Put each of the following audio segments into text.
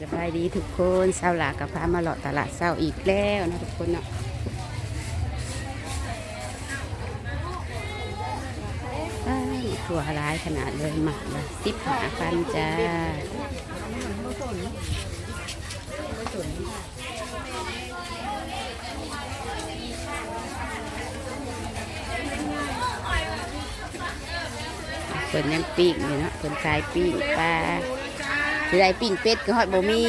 สบายดีทุกคนเศร้าหลากับพามาเลาะตลาดเศร้าอีกแล้วนะทุกคนเนาะอ้ายถั่วร้ายขนาดเลยหมักละสิบหาพันจ้าเพิ่นยังปิ้งอยู่เนาะเพิ่นขายปิ้งปลา สิได้ปิ้งเป็ดก็ฮอดบ่มี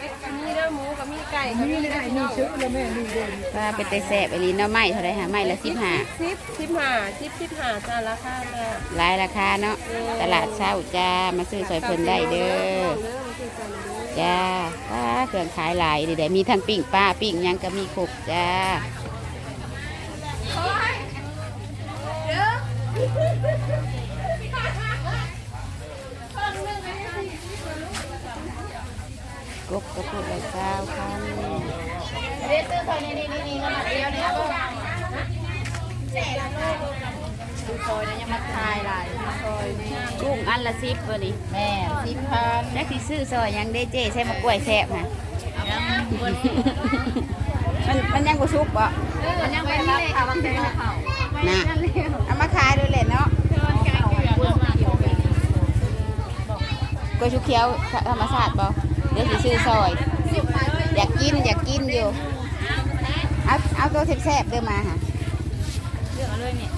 มีเนื้อหมูกับมีไก่กับมีไก่มีชุดเลยแม่ดูเด่นปลาเป็นแต่แสบอีหลีเนาะไม้เท่าไรหาไม้ละสิบห้าซิปซิปหาซิปซิปหาจานราคาแม่หลายราคาเนาะตลาดเช้าจ้ามาซื้อซอยเพิ่นได้เด้อจ้าปลาเครื่องขายหลายเดี๋ยวมีทั้งปิ้งปลาปิ้งยังก็มีครบจ้า กบกบพูดได้เก้าคำเด็กซื้อคนนี้นี่นี่ก็มาเที่ยวเนี่ยบ้างดูซอยนะยังมาทายหลายซอยนี่กุ้งอันละซิบวันนี้แม่ซิบพันแล้วที่ซื้อซอยยังได้เจ๊ใช้มะกล้วยแซ่บนะมันมันยังกูซุกปะมันยังไม่ได้ค่ะบางทีนะเอามาขายดูเลยเนาะกล้วยชุกเขียวธรรมชาติบ่ ดี๋ยวสิซื้อซอย อยากกินอยากกินอยู่ เอาเอาตัวแซ่บๆเด้อมาค่ะเลือกเลยเนี่ย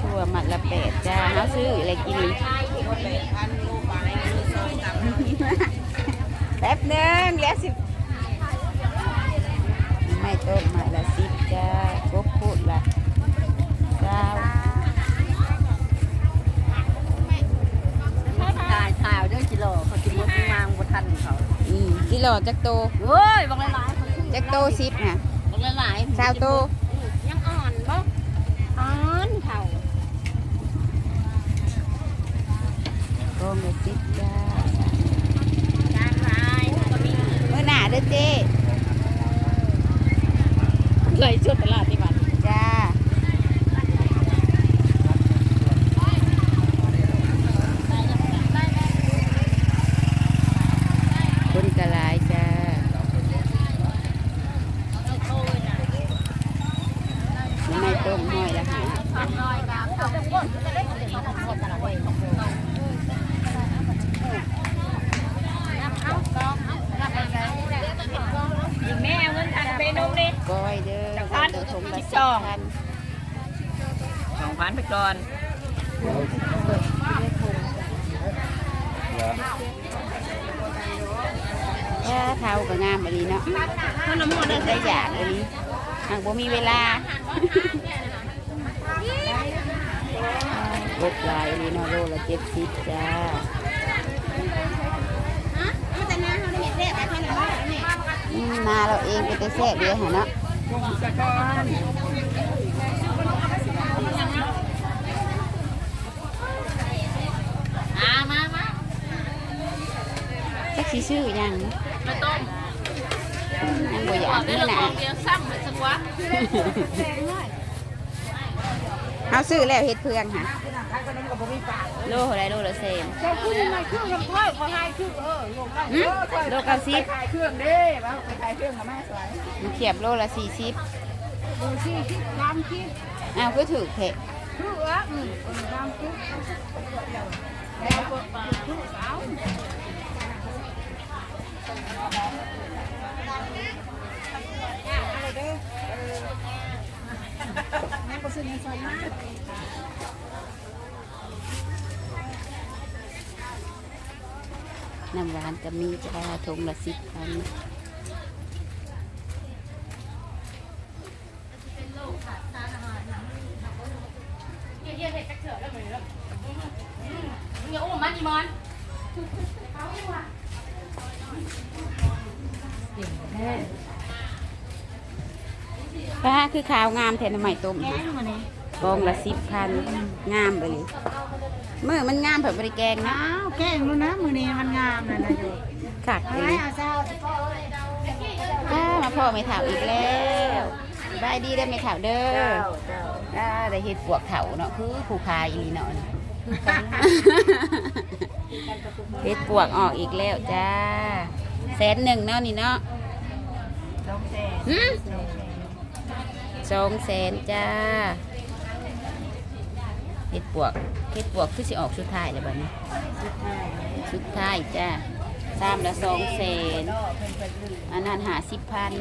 ทั่วมัดละแปดจ้าเอาซื้ออะไรกินแป๊บหนึงแล้วสิ ไม่ต้มไม้ละสิบจ้ากบพูดละเจ้า ถ่ายข่าวเรื่องกิโลเขากินมดมางบนทันเขา อืมกิโลจักโตเฮ้ยบางหลายจักโตสิบค่ะบางหลายสาวโตยังอ่อนบ่อ่อนเข่าโตเมสิบจ้าจานลายก็มีเมื่อหน้าเด้อเจ้เลยชุดตลาดที่บ้าน จ้าคนกระลายจ้าไม่ต้มห้อยละค่ะ แม่เงินทันไปนุ่มดิ ก้อยเด้อจักพันเดี๋ยวถุงละสิสิบบสองพันสองพันไปก่อนถ้าเท้าก็งามอันนี้เนาะขนมหมดเลยได้อยากอันนี้หากบ่มีเวลาบกลายอันนี้เนาะโลละเจ็ดสิบจ้าอืมนาเราเองเป็นแต่แซ่บเดียวหะเนาะอ่า มามาจักสิชื่อยังมาต้มยังบ่อยากนี่นะเดียวซ้ำเหมือนสักวะ เอาซื้อแล้วเฮ็ดเพื่องค่ะโลเท่าไรโลละเซนเจ้าพูดยังไงเครื่องลำถ้วยขอให้คือเออลงได้หึโลเก้าสิบขายเครื่องเด้มาไปขายเครื่องกับแม่สวยมันเขียบโลละสี่สิบดูสิคิดตามคิดอ้าวก็ถือเถอะคือเอออืมตามคิดแล้วก็คือสาวอะไรเด้อ เออแม่ก็ซื้อเงินใส่มาน้ำหวานก็มีจ้าถุงละสิบพันมึงอย่าอุ้มมันอีมอน ป้าคือขาวงามแทนใหม่ต้มค่ะกองละสิบพันงามไปเลยเมื่อมันงามแบบบริแกงนะอ้าวแกงรู้นะมือนี้มันงามนะนะอยู่ขักเลไม่ยเอาเจ้าป้ามาพ่อไม่ถาวอีกแล้วสบายดีได้อไม่ถาวเด้ออ่าได้เห็ดปวกเถาเนาะคือผู้คายอีหลีเนาะนี่เห็ดปวกออกอีกแล้วจ้าแสนหนึ่งเนาะนี่เนาะสองแสนหืม สองแสนจ้าเห็ดปวกเห็ดปวกคือสิออกสุดท้ายแล้วบัดนี้สุดท้ายสุดท้ายจ้าสามละสองแสนอันนั้นหาสิบพัน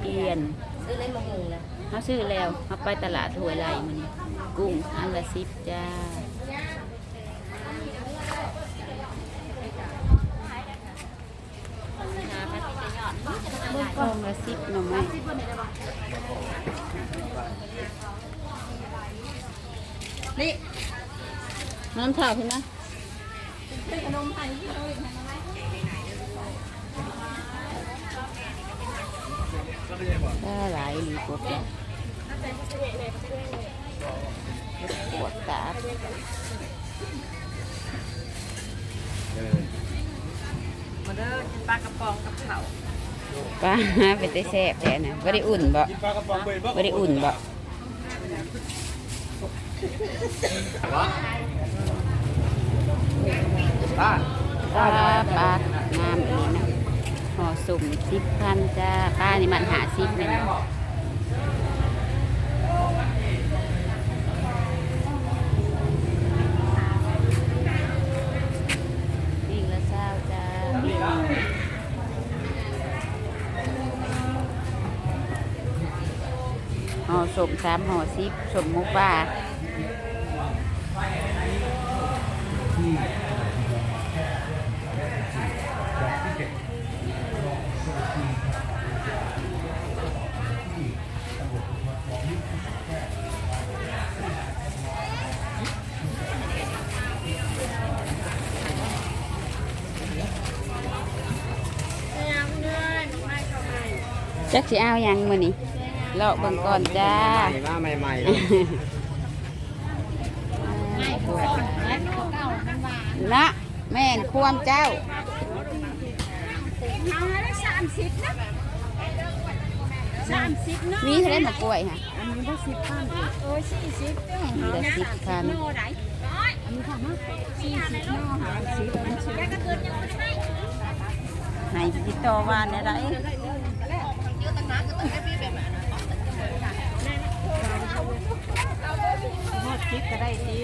เปลี่ยนซื้อเล่นมะม่วงนะเขาซื้อแล้วเขาไปตลาดถวยไรมันกุ้งอันละสิบจ้า ทองละสิบหน่อไม้นี่น้ำเท่าพี่นะได้หลายหลีกว่าเก่าปวดตามาเด้อกินปลากระป๋องกับเผา ปลาเป็นแต่แซ่บแต่นะบริอุ่นบ่บริอุ่นบ่ปลาป้าปลางามอีนะห่อสุ่มสิบพันจ้าป้านี่มันหาสิบเลยนะวิ่งละเศร้าจ้าห่อ สมสามห่อสิบสุ่มหมูป่าจักสิเอาหยังมื้อนี้ เลาะเบิ่งก่อนจ้ามาใหม่ๆนะแม่นควมเจ้าสามสิบนะสามสิบเนาะมีเท่าไรมากล้วยค่ะอันนี้ได้สิบพันโอ้ยสี่สิบเด้อมีละสิบพันโน่ไหนอันนี้ค่ะมาสี่สิบนอหาสิบมันชื่อแล้วก็เกินยัง ไม่ได้ให้ติดต่อวานได้ไรทอดคิดก็ได้ดี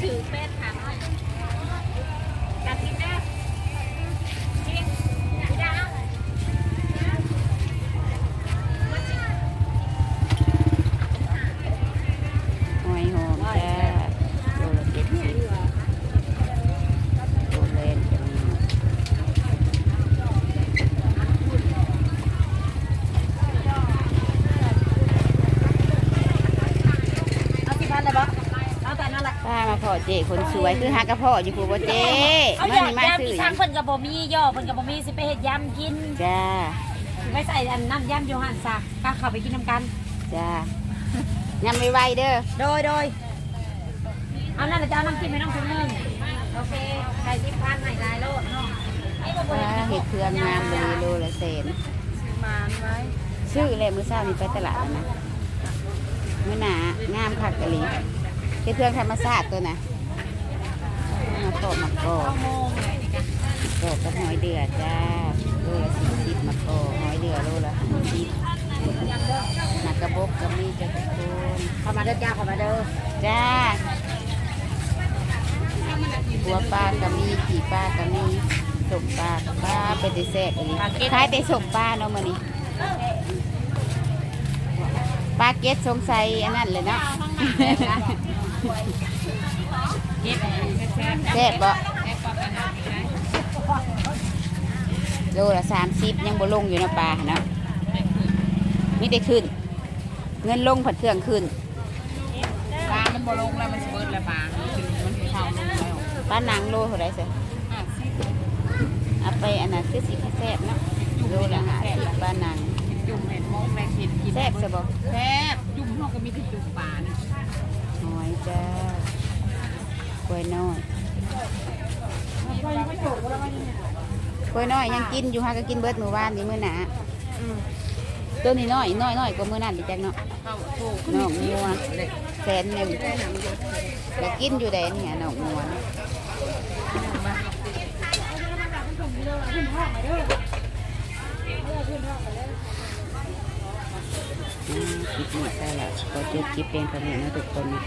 สื่อเป็ดค่ะกัดกินได้ จคนสวยคือหากระเพาะอยู่ผู้บ่เจเอามาอย่านี่มาย่ำซื้อพี่หช้ายังงเพิ่นกับบ่มีย่อเพิ่นกับบ่มีสิไปเฮ็ดยำกินจ้าไม่ใส่อันน้ำยำอยู่หันซะก็เข้าไปกินน้ำกัน จ้ายังไม่ไหวเด้อโดยโดยเอานั่นจะเอาน้ำจิ้มให้น้องคนนึงโอเคใส่สิบพันใหม่ลายโลดเนาะไอ้บ่บ่ป้าได้เห็ดเครื่องงามเลยโลละแสนมานไว้ซื้อเลยมื้อเช้านี่ไปตลาดแล้วนะมื้อหนางามคักกะลีเฮ็ดเครื่องธรรมชาติตัวน่ะมาปอ กมากอกกอกกับหอยเดือจ้าโลละสี่สิบมากอกหอยเดือโลละห้าสิบหนักกระบกก็มีจะทุกคนเข้ามาเด้อจ้าเข้ามาเด้อจ้าหัวปลาก็มีขี่ปลาก็มีสมปลากับปลาเป็นแต่แซ่บอันนี้ายแต่สมปลาเนาะมื้อนี้ปลาเก็ตสงสัยอันนั้นเลยเนาะ แซ่บแซ่บบ่แซ่บกว่ากันนะโลละสามสิบยังบ่ลงอยู่นะปลาเนาะนี่ได้ขึ้น เงินลงผัดเครื่องขึ้นปลามันบ่ลงแล้วมันสิเบิดแล้วปลาถึงมันสิเข้าลงแล้วปลาหนังโลเท่าไรเสียห้าสิบเอาไปอันนั้นคือสิแซ่บเนาะโลละห้าสิบปลาหนังจุ่มเห็ดมงแรงเห็ดกินแซ่บซะบ่แซ่บจุ่มเฮาก็มีที่จุ่มปลานะหอยจ้าก ล้วยน้อยกล้วยน้อยยังกินอยู่ฮะก็กินเบิดมื้อวานนี่มื้อหนาอืมตัวนี้น้อยน้อยน้อยกว่ามือนั่นดิจักเนาะเข้าถูกน้องงัวแสนหนึ่งอยากกินอยู่แดนเนี่ยน้องงัวนะอืมคลิปนี้ใช่แล้วก็จบคลิปเป็นคนนี้นะทุกคนนะ